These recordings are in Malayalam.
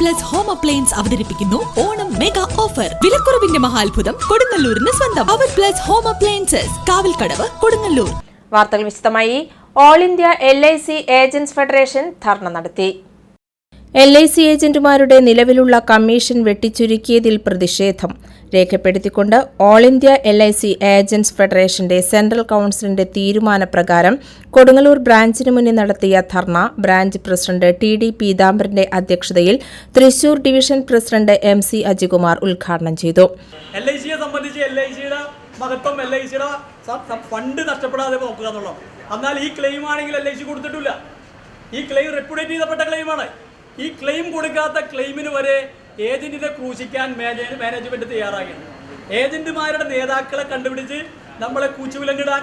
പ്ലസ് ഹോം അപ്ലയൻസ് അവതരിപ്പിക്കുന്നു ഓണം മെഗാ ഓഫർ. വിലക്കുറവിന്റെ മഹാത്ഭുതം കൊടുങ്ങല്ലൂരിന് സ്വന്തം. അവർ plus home appliances. Kavalkadavu Kodungallur. വാർത്തകൾ വിശദമായി all India L I C agents federation dharna നടത്തി. എൽ ഐ സി ഏജന്റുമാരുടെ നിലവിലുള്ള കമ്മീഷൻ വെട്ടിച്ചുരുക്കിയതിൽ പ്രതിഷേധം. രേഖപ്പെടുത്തിക്കൊണ്ട് all India L I C agents ഫെഡറേഷന്റെ സെൻട്രൽ കൌൺസിലിന്റെ തീരുമാനപ്രകാരം കൊടുങ്ങല്ലൂർ ബ്രാഞ്ചിന് മുന്നിൽ നടത്തിയ dharna branch president T D പീതാംബരന്റെ അധ്യക്ഷതയിൽ Thrissur division president M C Ajikumar ഉദ്ഘാടനം ചെയ്തു. സംബന്ധിച്ച് മഹത്വം എൽ ഐ സിയുടെ ഫണ്ട് നഷ്ടപ്പെടാതെ നോക്കുക എന്നുള്ളത്. എന്നാൽ ഈ ക്ലെയിം ആണെങ്കിൽ എൽ ഐ സി കൊടുത്തിട്ടില്ല. ഈ ക്ലെയിം റെപ്യൂട്ടേറ്റ് ചെയ്തപ്പെട്ട ക്ലെയിമാണ് ഈ ക്ലെയിം കൊടുക്കാത്ത ക്ലെയിമിന് വരെ ഏജന്റിനെ ക്രൂശിക്കാൻ മാനേജ്മെന്റ് തയ്യാറാകുകയാണ് ഏജന്റുമാരുടെ നേതാക്കളെ കണ്ടുപിടിച്ച് നമ്മളെ കൂച്ചുവിലങ്ങിടാൻ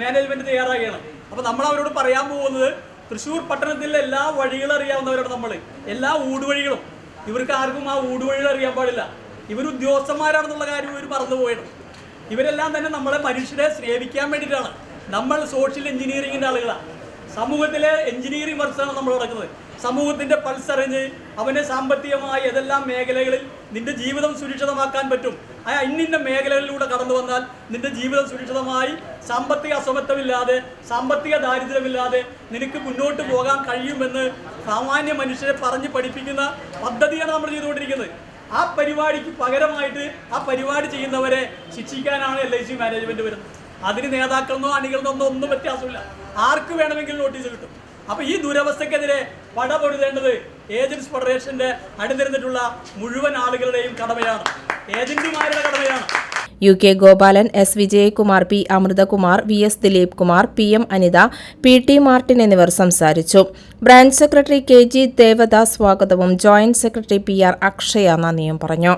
മാനേജ്മെന്റ് തയ്യാറാകുകയാണ്. അപ്പോൾ നമ്മൾ അവരോട് പറയാൻ പോകുന്നത് തൃശ്ശൂർ പട്ടണത്തിലെ എല്ലാ വഴികളും അറിയാവുന്നവരാണ് നമ്മൾ എല്ലാ ഊടുവഴികളും. ഇവർക്ക് ആർക്കും ആ ഊടുവഴികൾ അറിയാൻ പാടില്ല. ഇവർ ഉദ്യോഗസ്ഥന്മാരാണെന്നുള്ള കാര്യം ഇവർ മറന്നുപോയിരുന്നു ഇവരെല്ലാം തന്നെ നമ്മളെ മനുഷ്യരെ സേവിക്കാൻ വേണ്ടിയിട്ടാണ്. നമ്മൾ സോഷ്യൽ എഞ്ചിനീയറിങ്ങിന്റെ ആളുകളാണ് സമൂഹത്തിലെ എഞ്ചിനീയറിംഗ് വർക്ക്സാണ് നമ്മൾ നടക്കുന്നത്. സമൂഹത്തിന്റെ പൾസറിഞ്ഞ് അവനെ സാമ്പത്തികമായി ഏതെല്ലാം മേഖലകളിൽ നിന്റെ ജീവിതം സുരക്ഷിതമാക്കാൻ പറ്റും? ആ ഇന്നിന്ന മേഖലകളിലൂടെ കടന്നു വന്നാൽ നിന്റെ ജീവിതം സുരക്ഷിതമായി സാമ്പത്തിക അസമത്വമില്ലാതെ സാമ്പത്തിക ദാരിദ്ര്യമില്ലാതെ നിനക്ക് മുന്നോട്ട് പോകാൻ കഴിയുമെന്ന് സാമാന്യ മനുഷ്യരെ പറഞ്ഞ് പഠിപ്പിക്കുന്ന പദ്ധതിയാണ് നമ്മൾ ചെയ്തുകൊണ്ടിരിക്കുന്നത്. ആ പരിപാടിക്ക് പകരമായിട്ട് ആ പരിപാടി ചെയ്യുന്നവരെ ശിക്ഷിക്കാനാണ് എൽ ഐ സി മാനേജ്മെന്റ് വരുന്നത്. അതിന് നേതാക്കളെന്നോ അണികളെന്നോ ഒന്നും വ്യത്യാസമില്ല. ആർക്ക് വേണമെങ്കിലും നോട്ടീസ് കിട്ടും. അപ്പൊ ഈ ദുരവസ്ഥക്കെതിരെ പടപൊരുതേണ്ടത് ഏജൻസ് ഫെഡറേഷന്റെ അണിനിരന്നിട്ടുള്ള മുഴുവൻ ആളുകളുടെയും കടമയാണ്. ഏജന്റുമാരുടെ കടമയാണ്. U K Gopalan S Vijayakumar P Amruthakumar V S Dileep Kumar P M Anitha P T Martin എന്നിവർ സംസാരിച്ചു. Branch secretary K G Devadas സ്വാഗതവും joint secretary P R Akshaya നന്ദിയും പറഞ്ഞു.